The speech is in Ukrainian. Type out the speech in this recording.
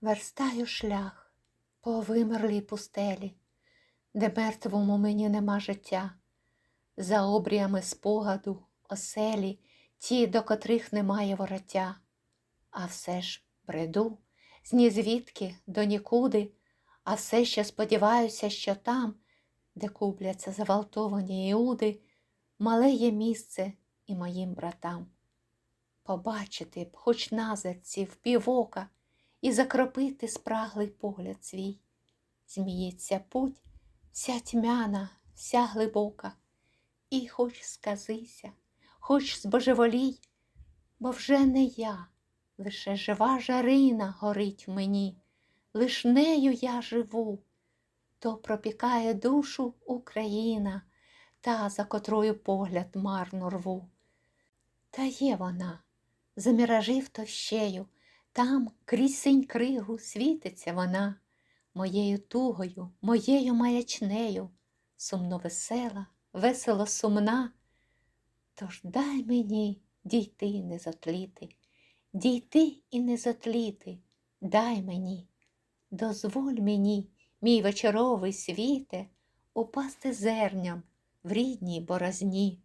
Верстаю шлях по вимерлій пустелі, де мертвому мені нема життя, за обріями спогаду, оселі, ті, до котрих немає вороття. А все ж бреду, з нізвідки до нікуди, а все ще сподіваюся, що там, де купляться завалтовані іуди, мале є місце і моїм братам. Побачити б, хоч назирці в півока, і закропити спраглий погляд свій. Зміється путь, вся тьмяна, вся глибока, і хоч сказися, хоч збожеволій, бо вже не я, лише жива жарина горить в мені, лиш нею я живу, то пропікає душу Україна, та, за котрою погляд марно рву. Та є вона, за міражів тощею, там крізь синь кригу світиться вона, моєю тугою, моєю маячнею, сумно весела, весело сумна. Тож дай мені дійти і не затліти, дійти і не затліти, дай мені, дозволь мені, мій вечоровий світе, упасти зерням в рідній борозні.